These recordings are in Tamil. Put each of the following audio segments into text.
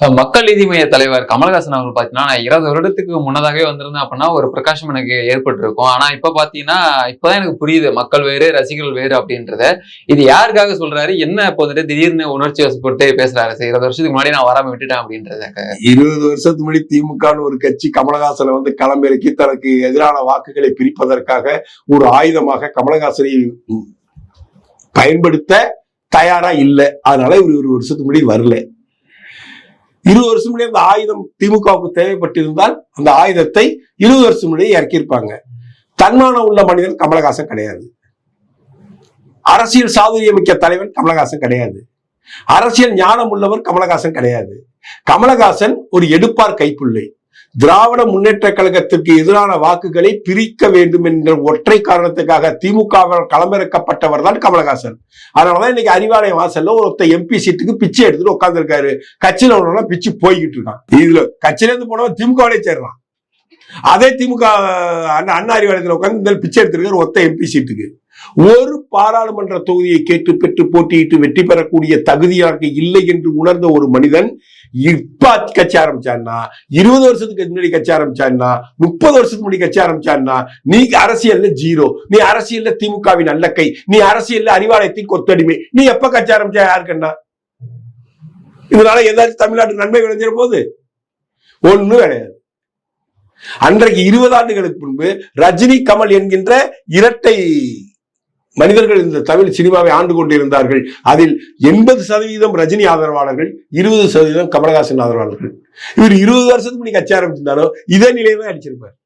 மக்கள் நீதி மைய தலைவர் கமலஹாசன் அவர்கள் பார்த்தீங்கன்னா நான் இருபது வருடத்துக்கு முன்னதாகவே வந்திருந்தேன் அப்படின்னா ஒரு பிரகாசம் எனக்கு ஏற்பட்டிருக்கும். ஆனால் இப்போ பார்த்தீங்கன்னா இப்போதான் எனக்கு புரியுது மக்கள் வேறு ரசிகர்கள் வேறு அப்படின்றத. இது யாருக்காக சொல்றாரு? என்ன இப்போ வந்துட்டு திடீர்னு உணர்ச்சி வசப்பட்டு பேசுறாரு? சரி, இருபது வருஷத்துக்கு முன்னாடி நான் வராம விட்டுட்டேன் அப்படின்றத. இருபது வருஷத்துக்கு முன்னாடி திமுகன்னு ஒரு கட்சி கமலஹாசனை வந்து களமிறக்கி தனக்கு எதிரான வாக்குகளை பிரிப்பதற்காக ஒரு ஆயுதமாக கமலஹாசனை பயன்படுத்த தயாரா இல்லை. அதனால இவர் ஒரு வருஷத்துக்கு முன்னாடி வரல. இருபது வருஷம் முன்னாடி அந்த ஆயுதம் திமுகவுக்கு தேவைப்பட்டிருந்தால் அந்த ஆயுதத்தை இருபது வருஷம் இறக்கியிருப்பாங்க. தன்மானம் உள்ள மனிதன் கமலஹாசன் கிடையாது. அரசியல் சாதுரியமிக்க தலைவன் கமலஹாசன் கிடையாது. அரசியல் ஞானம் உள்ளவர் கமலஹாசன் கிடையாது. கமலஹாசன் ஒரு எடுப்பார் கைப்புள்ளை. திராவிட முன்னேற்ற கழகத்திற்கு எதிரான வாக்குகளை பிரிக்க வேண்டும் என்ற ஒற்றை காரணத்துக்காக திமுகவால் களமிறக்கப்பட்டவர் தான் கமலஹாசன். அதனாலதான் இன்னைக்கு அறிவாலயம் வாசல்ல ஒருத்த எம்பி சீட்டுக்கு பிச்சை எடுத்துட்டு உட்காந்துருக்காரு கட்சியில உள்ளவங்க பிச்சு போய்கிட்டு இருக்கான் இதுல கட்சியில இருந்து போனவன் திமுகவிலே சேர்றான் அதே திமுக அண்ணா அண்ணா அறிவாலயத்தில் உட்கார்ந்து இந்த பிச்சை எடுத்திருக்காரு ஒத்த எம்பி சீட்டுக்கு. ஒரு பாராளுமன்ற தொகுதியை கேட்டு பெற்று போட்டியிட்டு வெற்றி பெறக்கூடிய தகுதியாக இல்லை என்று உணர்ந்த ஒரு மனிதன் இப்ப கட்சி ஆரம்பிச்சான்னா இருபது வருஷத்துக்கு முன்னாடி கட்சி ஆரம்பிச்சான்னா முப்பது வருஷத்துக்கு முன்னாடி கட்சி ஆரம்பிச்சான்னா நீ அரசியல்ல ஜீரோ நீ அரசியல்ல திமுகவின் நல்ல கை நீ அரசியல்ல அறிவாலயத்தின் கொத்தடிமை நீ எப்ப கட்சி ஆரம்பிச்சா யாருக்குன்னா? இதனால ஏதாச்சும் தமிழ்நாட்டு நன்மை விளைஞ்சிட போது? ஒண்ணும் கிடையாது. அன்றைக்கு இருபது ஆண்டுகளுக்கு முன்பு ரஜினி கமல் என்கின்ற இரட்டை மனிதர்கள் இந்த தமிழ் சினிமாவை ஆண்டு கொண்டிருந்தார்கள். அதில் எண்பது சதவீதம் ரஜினி ஆதரவாளர்கள் இருபது சதவீதம் கமலஹாசன் ஆதரவாளர்கள். இவர் இருபது வருஷத்துக்கு முன்னாடி கட்சி ஆரம்பிச்சிருந்தாரோ இதே நிலையை தான் அடிச்சிருப்பார்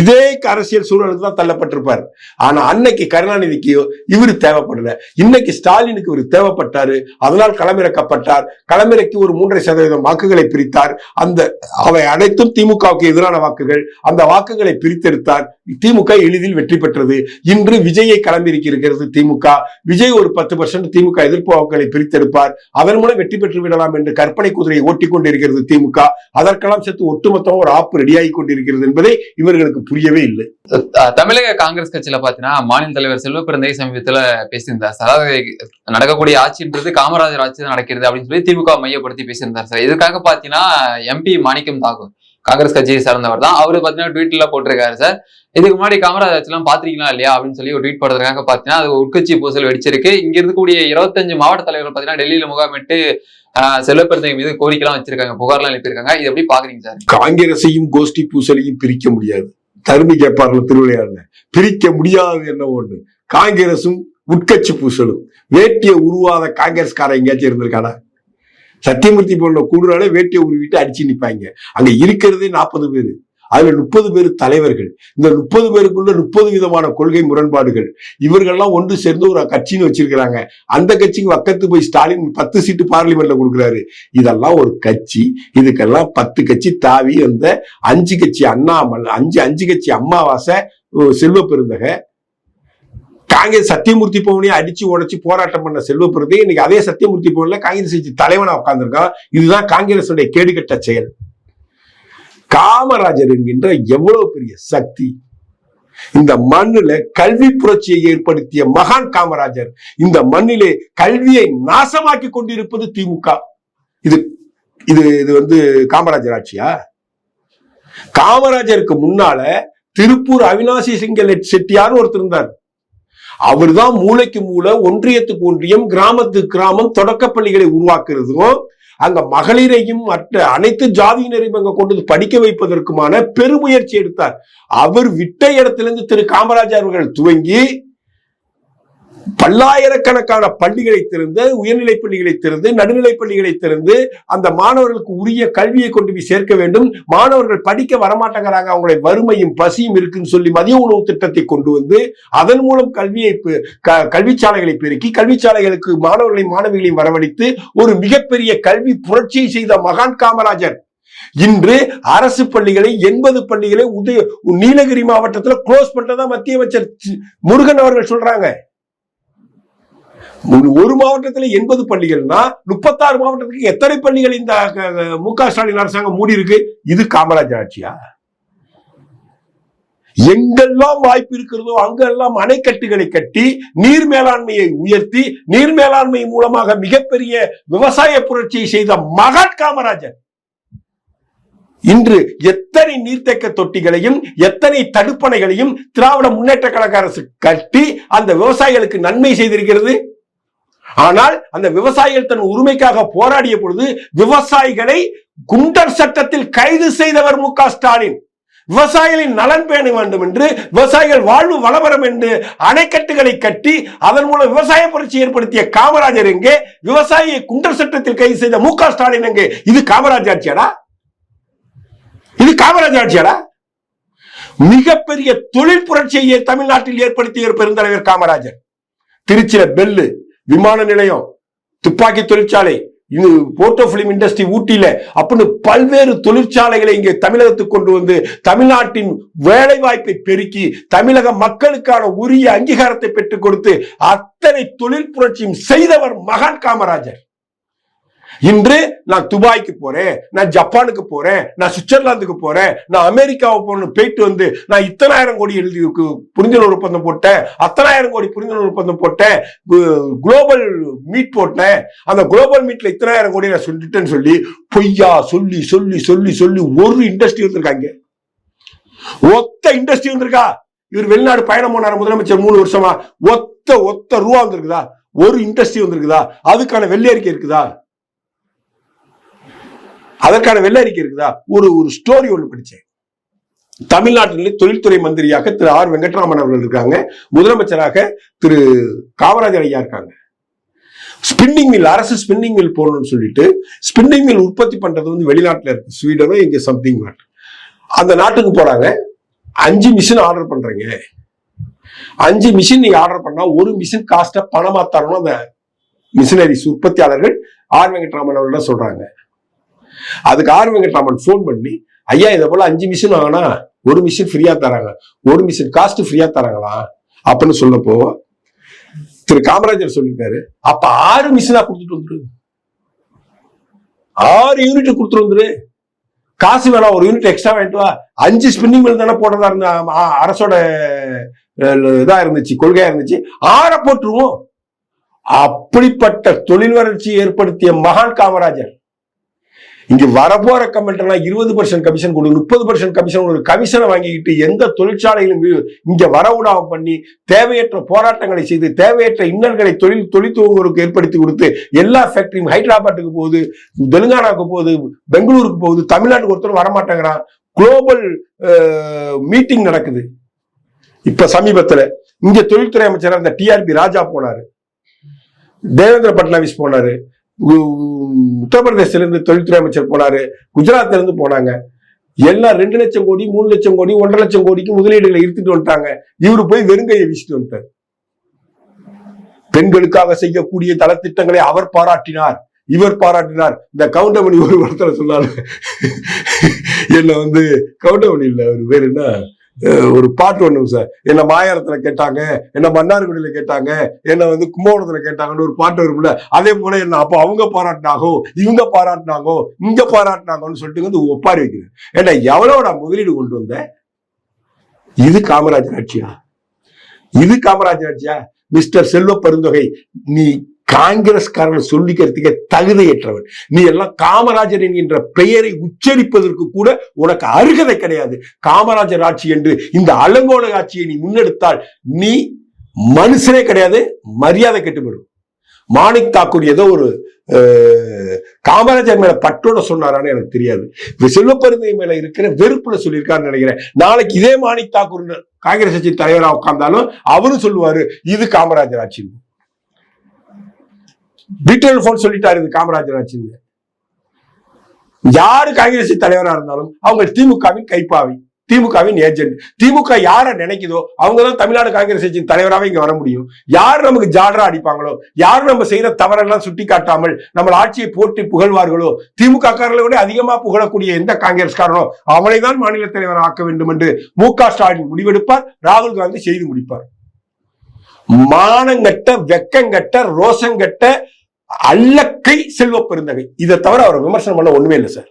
இதே அரசியல் சூழலுக்கு தான் தள்ளப்பட்டிருப்பார். ஆனா அன்னைக்கு கருணாநிதிக்கு இவர் தேவைப்படல. இன்னைக்கு ஸ்டாலினுக்கு இவர் தேவைப்பட்டாரு. அதனால் களமிறக்கப்பட்டார். களமிறக்கி ஒரு மூன்றரை சதவீதம் வாக்குகளை பிரித்தார். அந்த அவை அனைத்தும் திமுகவுக்கு எதிரான வாக்குகள். அந்த வாக்குகளை பிரித்தெடுத்தார். திமுக எளிதில் வெற்றி பெற்றது. இன்று விஜயை களமிறக்கி இருக்கிறது திமுக. விஜய் ஒரு பத்து பர்சன்ட் திமுக எதிர்ப்பு வாக்குகளை பிரித்தெடுப்பார். அதன் மூலம் வெற்றி பெற்று விடலாம் என்று கற்பனை குதிரையை ஓட்டிக்கொண்டிருக்கிறது திமுக. அதற்கெல்லாம் சேர்த்து ஒட்டுமொத்தம் ஒரு ஆப்பு ரெடியாகி கொண்டிருக்கிறது என்பதை இவர்கள் இவர்களுக்கு புரியவே இல்லை. தமிழக காங்கிரஸ் கட்சியில பாத்தீங்கன்னா மாநில தலைவர் செல்வ பிறந்தை சமீபத்துல பேசியிருந்தார். சார் அதாவது நடக்கக்கூடிய ஆட்சின்றது காமராஜர் ஆட்சி தான் நடக்கிறது அப்படின்னு சொல்லி திமுக மையப்படுத்தி பேசியிருந்தார் சார். இதுக்காக பாத்தீங்கன்னா எம்பி மாணிக்கம் தாக்கூர் காங்கிரஸ் கட்சியை சார்ந்தவர் தான். அவரு பாத்தீங்கன்னா ட்வீட்ல போட்டிருக்காரு சார். இதுக்கு முன்னாடி காமராஜ் ஆட்சி எல்லாம் பாத்திருக்கீங்களா இல்லையா அப்படின்னு சொல்லி ஒரு ட்வீட் போடுறதுக்காக பாத்தீங்கன்னா அது உட்கட்சி பூசல் வெடிச்சிருக்கு. இங்க இருக்கக்கூடிய இருபத்தஞ்சு மாவட்ட தலைவர்கள் பாத்தீங்கன்னா டெல்லியில முகாமிட்டு ஆஹ் செல்வ மீது கோரிக்கைலாம் வச்சிருக்காங்க. புகார்லாம் எழுப்பியிருக்காங்க. இது எப்படி பாக்குறீங்க சார்? காங்கிரசையும் கோஷ்டி பூசலையும் பிரிக்க முடியாது. தருமி கேட்பார்கள் திருவிளையாடல. பிரிக்க முடியாது என்ன ஒண்ணு? காங்கிரசும் உட்கட்சி பூசலும். வேட்டியை உருவாத காங்கிரஸ்காரன் எங்கேயாச்சும் இருந்திருக்கானா? சத்தியமூர்த்தி போன்ற கூடுறாலே வேட்டியை உருவிட்டு அடிச்சு நிற்பாங்க அங்க இருக்கிறதே நாற்பது பேர். அதுல முப்பது பேர் தலைவர்கள். இந்த முப்பது பேருக்குள்ள முப்பது விதமான கொள்கை முரண்பாடுகள். இவர்கள்லாம் ஒன்று சேர்ந்து ஒரு கட்சின்னு வச்சிருக்கிறாங்க. அந்த கட்சிக்கு பக்கத்து போய் ஸ்டாலின் பத்து சீட்டு பார்லிமெண்ட்ல கொடுக்குறாரு. இதெல்லாம் ஒரு கட்சி. இதுக்கெல்லாம் பத்து கட்சி தாவி வந்த அஞ்சு கட்சி அண்ணாமல் அஞ்சு அஞ்சு கட்சி அம்மாவாசை செல்வ பெருந்தகை காங்கிரஸ் சத்தியமூர்த்தி பவனையும் அடிச்சு உடச்சு போராட்டம் பண்ண செல்வ பெருந்தகை இன்னைக்கு அதே சத்தியமூர்த்தி பவன்ல காங்கிரஸ் கட்சி தலைவனா உட்காந்துருக்கான் இதுதான் காங்கிரசுடைய கேடுகட்ட செயல். காமராஜர் என்கின்ற எவ்வளவு பெரிய சக்தி. இந்த மண்ணில் கல்வி புரட்சியை ஏற்படுத்திய மகான் காமராஜர் இந்த மண்ணிலே கல்வியை நாசமாக்கி கொண்டிருப்பது திமுக. இது இது இது வந்து காமராஜர் ஆட்சியா? காமராஜருக்கு முன்னால திருப்பூர் அவினாசி சிங்கல் செட்டியார் ஒருத்தர் இருந்தார். அவர் தான் மூளைக்கு மூளை ஒன்றியத்துக்கு ஒன்றியம் கிராமத்துக்கு கிராமம் தொடக்கப்பள்ளிகளை உருவாக்குறதும் அங்க மகளிரையும் மற்ற அனைத்து ஜாதியினரையும் அங்க கொண்டு படிக்க வைப்பதற்குமான பெருமுயற்சி எடுத்தார். அவர் விட்ட இடத்திலிருந்து திரு காமராஜர் அவர்கள் துவங்கி பல்லாயிரக்கணக்கான பள்ளிகளை திறந்து உயர்நிலை பள்ளிகளை திறந்து நடுநிலை பள்ளிகளை திறந்து அந்த மாணவர்களுக்கு உரிய கல்வியை கொண்டு போய் சேர்க்க வேண்டும். மாணவர்கள் படிக்க வரமாட்டேங்கிறாங்க அவங்களுடைய வறுமையும் பசியும் இருக்குன்னு சொல்லி மதிய உணவு திட்டத்தை கொண்டு வந்து அதன் மூலம் கல்வியை கல்விச்சாலைகளை பெருக்கி கல்விச்சாலைகளுக்கு மாணவர்களையும் மாணவிகளையும் வரவழைத்து ஒரு மிகப்பெரிய கல்வி புரட்சியை செய்த மகான் காமராஜர். இன்று அரசு பள்ளிகளை எண்பது பள்ளிகளை உதய நீலகிரி மாவட்டத்துல க்ளோஸ் பண்றதா மத்திய அமைச்சர் முருகன் அவர்கள் சொல்றாங்க. ஒரு- ஒரு மாவட்டத்துல எண்பது பள்ளிகள்னா முப்பத்தாறு மாவட்டத்துக்கு எத்தனை பள்ளிகள் இந்த மு க ஸ்டாலின் அரசாங்கம் மூடி இருக்கு? இது காமராஜர் ஆட்சியா? எங்கெல்லாம் வாய்ப்பு இருக்கிறதோ அங்கெல்லாம் அணைக்கட்டுகளை கட்டி நீர் மேலாண்மையை உயர்த்தி நீர் மேலாண்மை மூலமாக மிகப்பெரிய விவசாய புரட்சியை செய்த மகான் காமராஜர். இன்று எத்தனை நீர்த்தேக்க தொட்டிகளையும் எத்தனை தடுப்பணைகளையும் திராவிட முன்னேற்ற கழக அரசு கட்டி அந்த விவசாயிகளுக்கு நன்மை செய்திருக்கிறது? ஆனால் அந்த விவசாயிகள் தன் உரிமைக்காக போராடிய பொழுது விவசாயிகளை குண்டர் சட்டத்தில் கைது செய்தவர் மு ஸ்டாலின். விவசாயிகளின் நலன் பேண வேண்டும் என்று விவசாயிகள் வாழ்வு வளவரம் என்று அணைக்கட்டுகளை கட்டி அதன் மூலம் விவசாய புரட்சி ஏற்படுத்திய காமராஜர் எங்கே? விவசாயியை குண்டர் சட்டத்தில் கைது செய்த மு க ஸ்டாலின் எங்கே? இது காமராஜ் ஆட்சியாடா? இது காமராஜ் ஆட்சியாடா? மிகப்பெரிய தொழில் புரட்சியை தமிழ்நாட்டில் ஏற்படுத்திய பெருந்தலைவர் காமராஜர். திருச்சியில பெல்லு விமான நிலையம் துப்பாக்கி தொழிற்சாலை இது போட்டோ பிலிம் இண்டஸ்ட்ரி ஊட்டியில அப்படின்னு பல்வேறு தொழிற்சாலைகளை இங்கே தமிழகத்துக்கு கொண்டு வந்து தமிழ்நாட்டின் வேலை வாய்ப்பை பெருக்கி தமிழக மக்களுக்கான உரிய அங்கீகாரத்தை பெற்றுக் கொடுத்து அத்தனை தொழில் புரட்சியும் செய்தவர் மகான் காமராஜர். இன்று நான் துபாய்க்கு போறேன் நான் ஜப்பானுக்கு போறேன் நான் சுவிட்சர்லாந்துக்கு போறேன் நான் அமெரிக்காவுக்கு போகணும் போயிட்டு வந்து நான் இத்தனாயிரம் கோடி எழுதி கு- புரிந்துணர்வு ஒப்பந்தம் போட்டேன் அத்தனாயிரம் கோடி புரிந்துணர்வு ஒப்பந்தம் போட்டேன் குளோபல் மீட் போட்டேன். அந்த குளோபல் மீட்ல இத்தனாயிரம் கோடி நான் சொல்லிட்டேன்னு சொல்லி பொய்யா சொல்லி சொல்லி சொல்லி சொல்லி ஒரு இண்டஸ்ட்ரி வந்திருக்காங்க. ஒத்த இண்டஸ்ட்ரி வந்திருக்கா? இவர் வெளிநாடு பயணம் போனார் முதலமைச்சர் மூணு வருஷமா. ஒத்த ஒத்த ரூபா வந்திருக்குதா? ஒரு இண்டஸ்ட்ரி வந்திருக்குதா? அதுக்கான வெள்ளை அறிக்கை இருக்குதா? அதற்கான வெள்ள அறிக்கை இருக்குதா? ஒரு ஒரு ஸ்டோரி ஒன்று படித்தேன் தமிழ்நாட்டிலே தொழில்துறை மந்திரியாக திரு ஆர் வெங்கட்ராமன் அவர்கள் இருக்காங்க. முதலமைச்சராக திரு காமராஜர் ஐயா இருக்காங்க. ஸ்பின்னிங் மில் அரசு ஸ்பின்னிங் மில் போடணும்னு சொல்லிட்டு ஸ்பின்னிங் மில் உற்பத்தி பண்றது வந்து வெளிநாட்டில் இருக்கு. ஸ்வீடனோ இங்கே சம்திங் நாட் அந்த நாட்டுக்கு போறாங்க. அஞ்சு மிஷின் ஆர்டர் பண்றீங்க. அஞ்சு மிஷின் நீங்க ஆர்டர் பண்ணா ஒரு மிஷின் காஸ்ட பணமா தரணும். அந்த மிஷினரிஸ் உற்பத்தியாளர்கள் ஆர் வெங்கட்ராமன் அவர்கள் சொல்றாங்க. அதுக்கு ஆர் வெங்கட்ராமன் ஃபோன் பண்ணி ஐயா இதை போல அஞ்சு மிஷின் வாங்கினா ஒரு மிஷின் ஃப்ரீயா தராங்க. ஒரு மிஷின் காஸ்ட் ஃப்ரீயா தராங்களா? அப்படின்னு சொல்லப்போ திரு காமராஜர் சொல்லியிருக்காரு அப்ப ஆறு மிஷினா கொடுத்துட்டு வந்துரு. ஆறு யூனிட் கொடுத்துட்டு வந்துரு. காசு வேணாம் ஒரு யூனிட் எக்ஸ்ட்ரா வாங்கிட்டு வா. அஞ்சு ஸ்பின்னிங் மில் தானே போடுறதா இருந்த அரசோட இதா இருந்துச்சு கொள்கையா இருந்துச்சு. ஆற போட்டுருவோம். அப்படிப்பட்ட தொழில் வளர்ச்சி ஏற்படுத்திய மகான் காமராஜர் இங்க வரப்போற கமெண்ட் எல்லாம் இருபது பர்சன்ட் கமிஷன் கொடு முப்பது பர்சன்ட் கமிஷன் ஒரு கமிஷனை வாங்கிக்கிட்டு எந்த தொழிற்சாலையிலும் இங்க வரவுடாம பண்ணி தேவையற்ற போராட்டங்களை செய்து தேவையற்ற இன்னல்களை தொழில் தொழில் ஏற்படுத்தி கொடுத்து எல்லா ஃபேக்டரியும் ஹைதராபாத்துக்கு போகுது தெலுங்கானாவுக்கு போகுது பெங்களூருக்கு போகுது தமிழ்நாட்டுக்கு ஒருத்தர் வரமாட்டேங்கிறான். குளோபல் மீட்டிங் நடக்குது. இப்ப சமீபத்துல இங்க தொழில்துறை அமைச்சர் அந்த டிஆர்பி ராஜா போனாரு. தேவேந்திர பட்னாவிஸ் போனாரு. உ- தொழில்துறை அமைச்சர் போனாரு குஜராத்ல இருந்து போனாங்க. எல்லாம் ரெண்டு லட்சம் கோடி மூணு லட்சம் கோடி ஒன்றரை லட்சம் கோடிக்கு முதலீடுகளை இருத்துட்டு வந்துட்டாங்க. இவரு போய் வெறுங்கையை வீசிட்டு வந்துட்டார். பெண்களுக்காக செய்யக்கூடிய தளத்திட்டங்களை அவர் பாராட்டினார். இவர் பாராட்டினார். இந்த கவுண்டமணி ஒரு வார்த்தை சொன்னாரு. என்ன வந்து கவுண்டமணி இல்லை அவர் பேர் என்ன? ஒரு பாட்டு ஒண்ணு சார். என்ன மாயாரத்துல கேட்டாங்க என்ன மன்னார்குடியில கேட்டாங்க என்ன வந்து கும்பகோணத்துல கேட்டாங்கன்னு ஒரு பாட்டு வரும்ல அதே போல என்ன அப்போ அவங்க பாராட்டினாகோ இவங்க பாராட்டினாங்கோ இங்க பாராட்டினாங்கன்னு சொல்லிட்டு வந்து ஒப்பாரி வைக்கிறேன் ஏன்னா எவ்வளவு நான் முதலீடு கொண்டு வந்தேன்? இது காமராஜர் ஆட்சியா? இது காமராஜர் ஆட்சியா? மிஸ்டர் செல்வ பெருந்தொகை நீ காங்கிரஸ்காரன் சொல்லிக்கிறதுக்கே தகுதியற்றவன். நீ எல்லாம் காமராஜர் என்கின்ற பெயரை உச்சரிப்பதற்கு கூட உனக்கு அருகதை கிடையாது. காமராஜர் ஆட்சி என்று இந்த அலங்கோல ஆட்சியை நீ முன்னெடுத்தால் நீ மனுஷனே கிடையாது மரியாதை கெட்டுப்படும் மாணிக் தாக்கூர் ஏதோ ஒரு காமராஜர் மேல பற்றோட சொன்னாரான்னு எனக்கு தெரியாது. செல்வப்பருந்தை மேல இருக்கிற வெறுப்புல சொல்லியிருக்காருன்னு நினைக்கிறேன். நாளைக்கு இதே மாணிக் தாக்கூர் காங்கிரஸ் கட்சி தலைவரா உட்கார்ந்தாலும் அவரும் சொல்லுவாரு இது காமராஜர் ஆட்சின்னு டீட்டெயில் போன் சொல்லிட்டாரு இது காமராஜர் ஆட்சின்னு யாரு காங்கிரஸ் தலைவரா இருந்தாலும் அவங்க திமுகவின் கைப்பாவி திமுகவின் ஏஜென்ட் திமுக யாரை நினைக்குதோ அவங்க தான் தமிழ்நாடு காங்கிரஸ் கட்சியின் தலைவராக இங்க வர முடியும். யார் நமக்கு ஜாடரா அடிப்பாங்களோ யார் நம்ம செய்யற தவறெல்லாம் சுட்டி காட்டாமல் நம்ம ஆட்சியை போட்டு புகழ்வார்களோ திமுக காரர்களை விட அதிகமா புகழக்கூடிய எந்த காங்கிரஸ்காரனோ அவனை தான் மாநில தலைவர் ஆக்க வேண்டும் என்று மு க ஸ்டாலின் முடிவெடுப்பார் ராகுல் காந்தி செய்து முடிப்பார். மானங்கட்ட வெக்கங்கட்ட ரோசங்கட்ட அல்லக்கை செல்வ பெருந்தகை. இதை தவிர அவர் விமர்சனம் பண்ண ஒண்ணுமே இல்லை சார்.